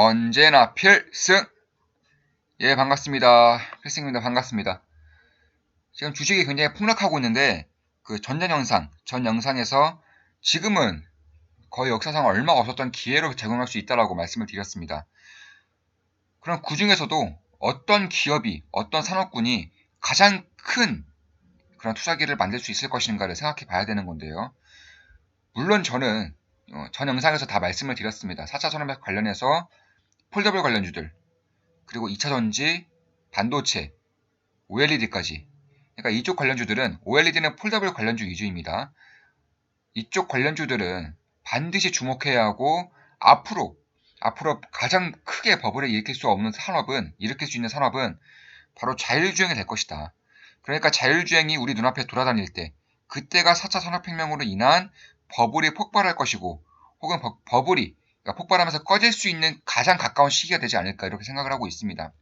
언제나 필승! 예, 반갑습니다. 필승입니다. 반갑습니다. 지금 주식이 굉장히 폭락하고 있는데, 그 전전 영상, 전 영상에서 지금은 거의 역사상 얼마 없었던 기회로 제공할 수 있다라고 말씀을 드렸습니다. 그럼 그 중에서도 어떤 기업이, 어떤 산업군이 가장 큰 그런 투자기를 만들 수 있을 것인가를 생각해 봐야 되는 건데요. 물론 저는 어, 전 영상에서 다 말씀을 드렸습니다. 4차 산업에 관련해서 폴더블 관련주들, 그리고 2차 전지, 반도체, OLED까지. 그러니까 이쪽 관련주들은 OLED는 폴더블 관련주 위주입니다. 이쪽 관련주들은 반드시 주목해야 하고 앞으로 앞으로 가장 크게 버블을 일으킬 수 없는 산업은 일으킬 수 있는 산업은 바로 자율주행이 될 것이다. 그러니까 자율주행이 우리 눈앞에 돌아다닐 때 그때가 4차 산업혁명으로 인한 버블이 폭발할 것이고 혹은 버, 블이 그러니까 폭발하면서 꺼질 수 있는 가장 가까운 시기가 되지 않을까 이렇게 생각을 하고 있습니다.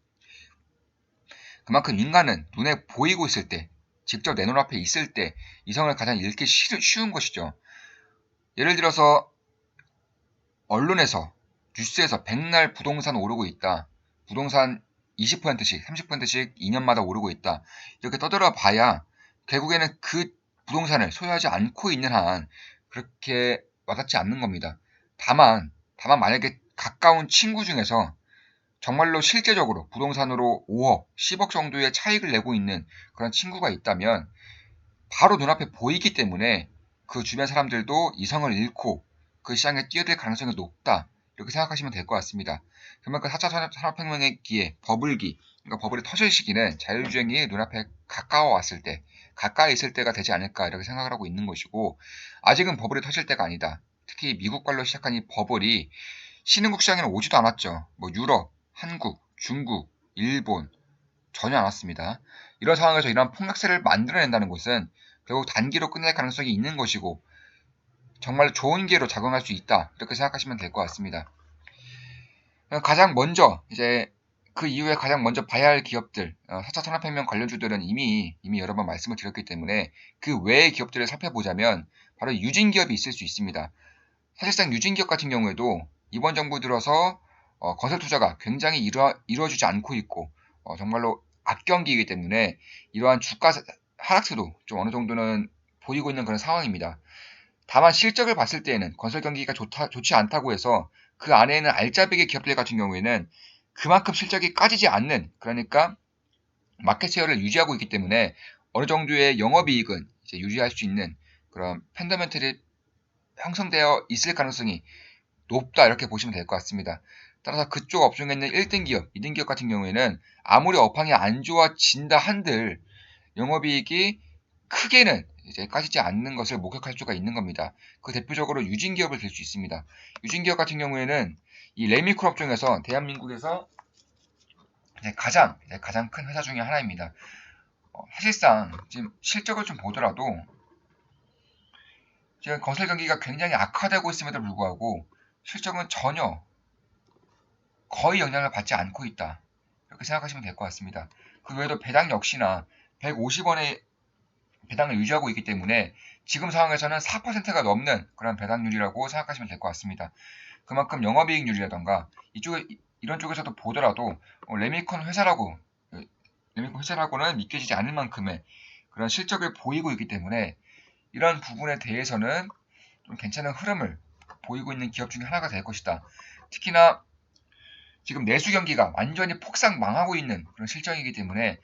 그만큼 인간은 눈에 보이고 있을 때, 직접 내 눈앞에 있을 때 이성을 가장 읽기 쉬운 것이죠. 예를 들어서 언론에서 뉴스에서 백날 부동산 오르고 있다. 부동산 20%씩, 30%씩 2년마다 오르고 있다. 이렇게 떠들어 봐야 결국에는 그 부동산을 소유하지 않고 있는 한 그렇게 와닿지 않는 겁니다. 다만 다만 만약에 가까운 친구 중에서 정말로 실제적으로 부동산으로 5억, 10억 정도의 차익을 내고 있는 그런 친구가 있다면 바로 눈앞에 보이기 때문에 그 주변 사람들도 이성을 잃고 그 시장에 뛰어들 가능성이 높다. 이렇게 생각하시면 될 것 같습니다. 그만큼 4차 산업혁명의 기에 버블기, 그러니까 버블이 터질 시기는 자율주행이 눈앞에 가까워 왔을 때, 가까이 있을 때가 되지 않을까 이렇게 생각을 하고 있는 것이고, 아직은 버블이 터질 때가 아니다. 특히 미국발로 시작한 이 버블이 신흥국 시장에는 오지도 않았죠. 뭐 유럽, 한국, 중국, 일본 전혀 안 왔습니다. 이런 상황에서 이러한 폭락세를 만들어낸다는 것은 결국 단기로 끝낼 가능성이 있는 것이고 정말 좋은 기회로 작용할 수 있다 이렇게 생각하시면 될 것 같습니다. 가장 먼저 이제 그 이후에 가장 먼저 봐야 할 기업들, 4차 어, 산업혁명 관련주들은 이미 이미 여러 번 말씀을 드렸기 때문에 그 외의 기업들을 살펴보자면 바로 유진 기업이 있을 수 있습니다. 사실상 유진기업 같은 경우에도 이번 정부 들어서 어, 건설 투자가 굉장히 이루어, 이루어지지 않고 있고 어, 정말로 악경기이기 때문에 이러한 주가 하락세도 좀 어느 정도는 보이고 있는 그런 상황입니다. 다만 실적을 봤을 때에는 건설 경기가 좋다, 좋지 않다고 해서 그 안에는 알짜배기 기업들 같은 경우에는 그만큼 실적이 까지지 않는 그러니까 마켓 쉐어를 유지하고 있기 때문에 어느 정도의 영업이익은 유지할 수 있는 그런 팬더멘트를 형성되어 있을 가능성이 높다 이렇게 보시면 될 것 같습니다. 따라서 그쪽 업종에 있는 1등 기업, 2등 기업 같은 경우에는 아무리 업황이 안 좋아진다 한들 영업이익이 크게는 이제 까지지 않는 것을 목격할 수가 있는 겁니다. 그 대표적으로 유진 기업을 들 수 있습니다. 유진 기업 같은 경우에는 이 레미콜 업종에서 대한민국에서 가장 가장 큰 회사 중에 하나입니다. 어, 사실상 지금 실적을 좀 보더라도 지금 건설 경기가 굉장히 악화되고 있음에도 불구하고 실적은 전혀 거의 영향을 받지 않고 있다. 이렇게 생각하시면 될 것 같습니다. 그 외에도 배당 역시나 150원의 배당을 유지하고 있기 때문에 지금 상황에서는 4%가 넘는 그런 배당률이라고 생각하시면 될 것 같습니다. 그만큼 영업이익률이라던가 이쪽에 이런 쪽에서도 보더라도 어, 레미콘 회사라고 레미콘 회사라고는 믿겨지지 않을 만큼의 그런 실적을 보이고 있기 때문에 이런 부분에 대해서는 좀 괜찮은 흐름을 보이고 있는 기업 중에 하나가 될 것이다. 특히나 지금 내수 경기가 완전히 폭삭 망하고 있는 그런 실정이기 때문에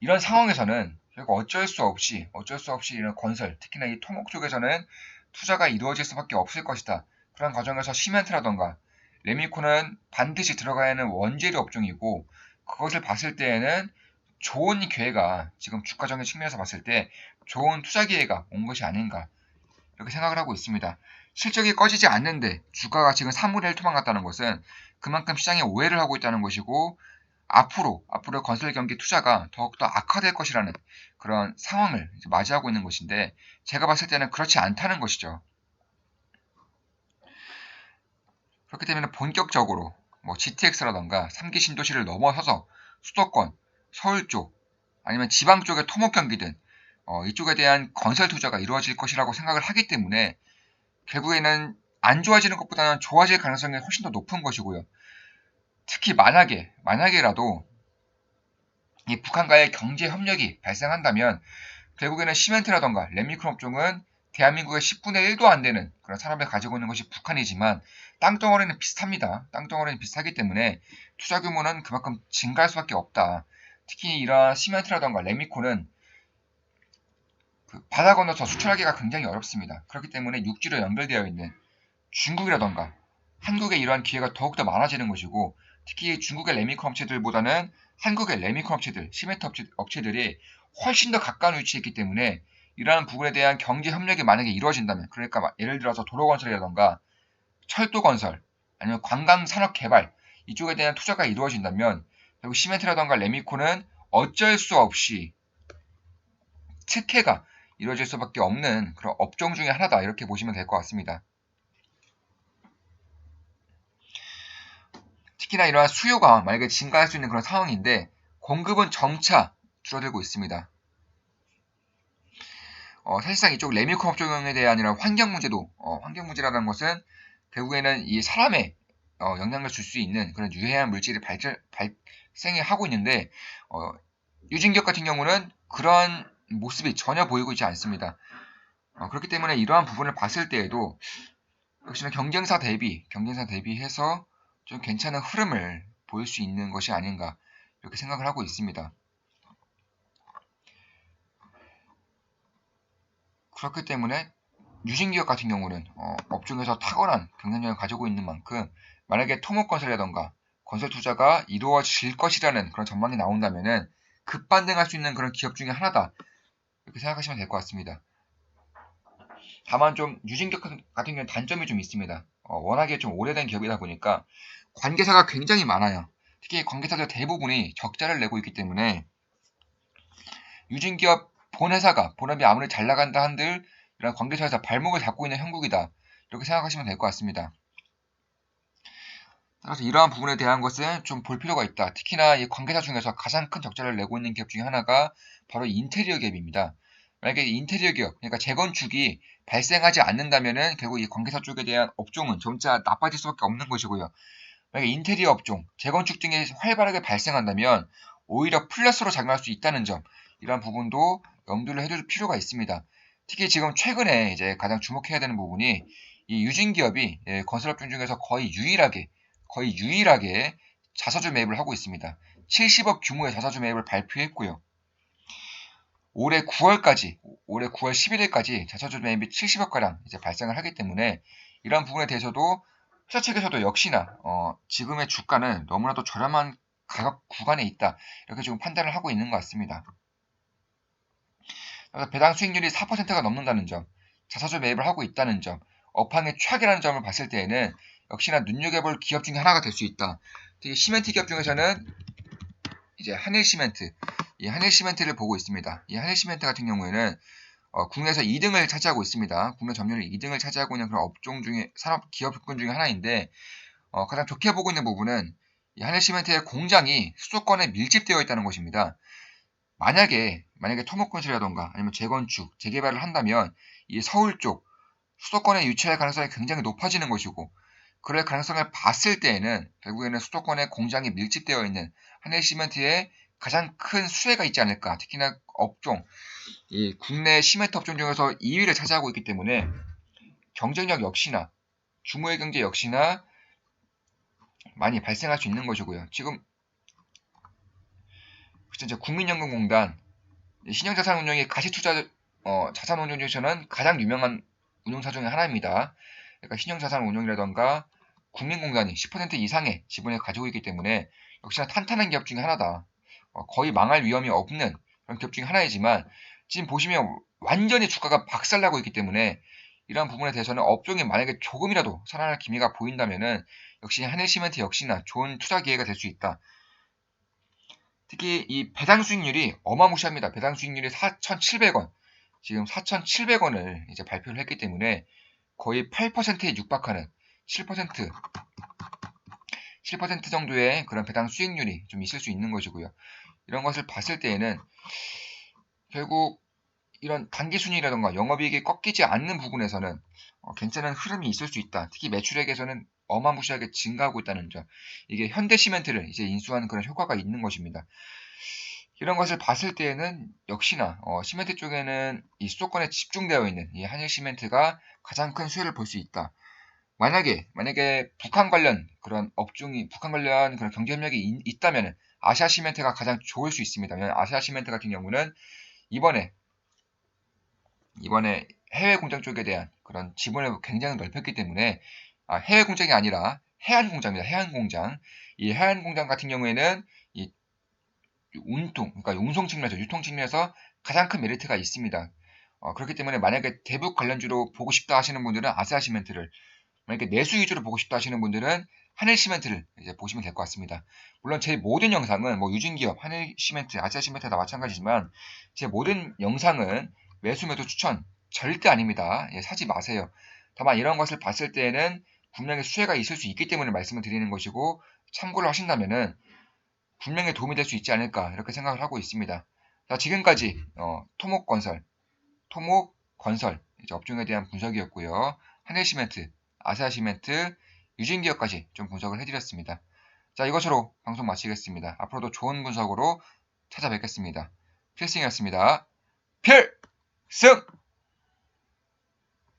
이런 상황에서는 결국 어쩔 수 없이 어쩔 수 없이 이런 건설 특히나 이 토목 쪽에서는 투자가 이루어질 수밖에 없을 것이다. 그런 과정에서 시멘트라던가 레미코는 반드시 들어가야 하는 원재료 업종이고 그것을 봤을 때에는 좋은 기회가 지금 주가적인 측면에서 봤을 때 좋은 투자 기회가 온 것이 아닌가 이렇게 생각을 하고 있습니다. 실적이 꺼지지 않는데 주가가 지금 3분의 1 토막났다는 것은 그만큼 시장에 오해를 하고 있다는 것이고 앞으로 앞으로 건설 경기 투자가 더욱더 악화될 것이라는 그런 상황을 맞이하고 있는 것인데 제가 봤을 때는 그렇지 않다는 것이죠. 그렇기 때문에 본격적으로 뭐 GTX라던가 3기 신도시를 넘어서서 수도권 서울 쪽 아니면 지방 쪽의 토목 경기든 어, 이쪽에 대한 건설 투자가 이루어질 것이라고 생각을 하기 때문에 결국에는 안 좋아지는 것보다는 좋아질 가능성이 훨씬 더 높은 것이고요. 특히 만약에 만약에라도 이 북한과의 경제 협력이 발생한다면 결국에는 시멘트라던가 램미크론 업종은 대한민국의 10분의 1도 안 되는 그런 산업을 가지고 있는 것이 북한이지만 땅덩어리는 비슷합니다. 땅덩어리는 비슷하기 때문에 투자 규모는 그만큼 증가할 수밖에 없다. 특히 이러한 시멘트라던가 레미콘은 그 바다 건너서 수출하기가 굉장히 어렵습니다. 그렇기 때문에 육지로 연결되어 있는 중국이라던가 한국의 이러한 기회가 더욱더 많아지는 것이고 특히 중국의 레미콘 업체들보다는 한국의 레미콘 업체들, 시멘트 업체, 들이 훨씬 더 가까운 위치에 있기 때문에 이러한 부분에 대한 경제 협력이 만약에 이루어진다면 그러니까 예를 들어서 도로 건설이라던가 철도 건설 아니면 관광 산업 개발 이쪽에 대한 투자가 이루어진다면 결국 시멘트라던가 레미콘은 어쩔 수 없이 특혜가 이루어질 수밖에 없는 그런 업종 중의 하나다 이렇게 보시면 될 것 같습니다. 특히나 이러한 수요가 만약에 증가할 수 있는 그런 상황인데 공급은 점차 줄어들고 있습니다. 어, 사실상 이쪽 레미콘 업종에 대한 이런 환경 문제도 어, 환경 문제라는 것은 결국에는 이 사람의 어, 영향을 줄 수 있는 그런 유해한 물질이 발전, 발 생을 하고 있는데 어, 유진기업 같은 경우는 그런 모습이 전혀 보이고 있지 않습니다. 어, 그렇기 때문에 이러한 부분을 봤을 때에도 역시나 경쟁사 대비 경쟁사 대비해서 좀 괜찮은 흐름을 보일 수 있는 것이 아닌가 이렇게 생각을 하고 있습니다. 그렇기 때문에 유진기업 같은 경우는 어, 업종에서 탁월한 경쟁력을 가지고 있는 만큼 만약에 토목건설이라던가 건설 투자가 이루어질 것이라는 그런 전망이 나온다면은 급반등할 수 있는 그런 기업 중에 하나다 이렇게 생각하시면 될 것 같습니다. 다만 좀 유진기업 같은 경우는 단점이 좀 있습니다. 어, 워낙에 좀 오래된 기업이다 보니까 관계사가 굉장히 많아요. 특히 관계사들 대부분이 적자를 내고 있기 때문에 유진기업 본회사가 본업이 아무리 잘 나간다 한들 이런 관계사에서 발목을 잡고 있는 형국이다. 이렇게 생각하시면 될 것 같습니다. 따라서 이러한 부분에 대한 것은 좀 볼 필요가 있다. 특히나 이 관계사 중에서 가장 큰 적자를 내고 있는 기업 중에 하나가 바로 인테리어 기업입니다. 만약에 인테리어 기업, 그러니까 재건축이 발생하지 않는다면은 결국 이 관계사 쪽에 대한 업종은 점차 나빠질 수밖에 없는 것이고요. 만약에 인테리어 업종, 재건축 등이 활발하게 발생한다면 오히려 플러스로 작용할 수 있다는 점, 이러한 부분도 염두를 해둘 필요가 있습니다. 특히 지금 최근에 이제 가장 주목해야 되는 부분이 이 유진 기업이 예, 건설업종 중에서 거의 유일하게 거의 유일하게 자사주 매입을 하고 있습니다. 70억 규모의 자사주 매입을 발표했고요. 올해 9월까지 올해 9월 11일까지 자사주 매입이 70억가량 이제 발생을 하기 때문에 이러한 부분에 대해서도 회사 측에서도 역시나 어, 지금의 주가는 너무나도 저렴한 가격 구간에 있다 이렇게 지금 판단을 하고 있는 것 같습니다. 그래서 배당 수익률이 4%가 넘는다는 점, 자사주 매입을 하고 있다는 점, 업황의 최악이라는 점을 봤을 때에는 역시나 눈여겨볼 기업 중에 하나가 될 수 있다. 특히 시멘트 기업 중에서는 이제 한일 시멘트, 이 한일 시멘트를 보고 있습니다. 이 한일 시멘트 같은 경우에는 어, 국내에서 2등을 차지하고 있습니다. 국내 점유율 2등을 차지하고 있는 그런 업종 중에 산업 기업군 중에 하나인데 어, 가장 좋게 보고 있는 부분은 이 한일 시멘트의 공장이 수도권에 밀집되어 있다는 것입니다. 만약에 만약에 토목 건설이라던가 아니면 재건축, 재개발을 한다면 이 서울 쪽 수도권에 유치할 가능성이 굉장히 높아지는 것이고 그럴 가능성을 봤을 때에는 결국에는 수도권에 공장이 밀집되어 있는 한일 시멘트에 가장 큰 수혜가 있지 않을까. 특히나 업종, 이 국내 시멘트 업종 중에서 2위를 차지하고 있기 때문에 경쟁력 역시나 중무의 경제 역시나 많이 발생할 수 있는 것이고요. 지금 진짜 국민연금공단 신용자산운용의 가시투자 어, 자산운용 중에서는 가장 유명한 운용사 중의 하나입니다. 그러니까 신용자산운용이라던가 국민공단이 10% 이상의 지분을 가지고 있기 때문에 역시나 탄탄한 기업 중에 하나다. 어, 거의 망할 위험이 없는 그런 기업 중에 하나이지만 지금 보시면 완전히 주가가 박살나고 있기 때문에 이러한 부분에 대해서는 업종이 만약에 조금이라도 살아날 기미가 보인다면은 역시 한일시멘트 역시나 좋은 투자 기회가 될 수 있다. 특히 이 배당 수익률이 어마무시합니다. 배당 수익률이 4,700원. 지금 4,700원을 이제 발표를 했기 때문에 거의 8%에 육박하는 7% 7% 정도의 그런 배당 수익률이 좀 있을 수 있는 것이고요. 이런 것을 봤을 때에는 결국 이런 단기 순이익이라던가 영업이익이 꺾이지 않는 부분에서는 어, 괜찮은 흐름이 있을 수 있다. 특히 매출액에서는 어마무시하게 증가하고 있다는 점. 이게 현대시멘트를 이제 인수하는 그런 효과가 있는 것입니다. 이런 것을 봤을 때에는 역시나 어, 시멘트 쪽에는 이 수도권에 집중되어 있는 이 한일시멘트가 가장 큰 수혜를 볼 수 있다. 만약에 만약에 북한 관련 그런 업종이 북한 관련 그런 경쟁력이 있다면 아시아 시멘트가 가장 좋을 수 있습니다. 아시아 시멘트 같은 경우는 이번에 이번에 해외 공장 쪽에 대한 그런 지분을 굉장히 넓혔기 때문에 아, 해외 공장이 아니라 해안 공장입니다. 해안 공장. 이 해안 공장 같은 경우에는 이 운통, 그러니까 운송 측면에서 유통 측면에서 가장 큰 메리트가 있습니다. 어, 그렇기 때문에 만약에 대북 관련주로 보고 싶다 하시는 분들은 아시아 시멘트를 만약에 내수 위주로 보고 싶다 하시는 분들은 하늘 시멘트를 이제 보시면 될 것 같습니다. 물론 제 모든 영상은 뭐 유진기업, 하늘 시멘트, 아시아 시멘트 다 마찬가지지만 제 모든 영상은 매수 매도 추천 절대 아닙니다. 예, 사지 마세요. 다만 이런 것을 봤을 때에는 분명히 수혜가 있을 수 있기 때문에 말씀을 드리는 것이고 참고를 하신다면은 분명히 도움이 될 수 있지 않을까 이렇게 생각을 하고 있습니다. 자, 지금까지 어, 토목건설, 토목건설 업종에 대한 분석이었고요. 하늘시멘트, 아시아시멘트, 유진기업까지 좀 분석을 해드렸습니다. 자, 이것으로 방송 마치겠습니다. 앞으로도 좋은 분석으로 찾아뵙겠습니다. 필승이었습니다. 필승!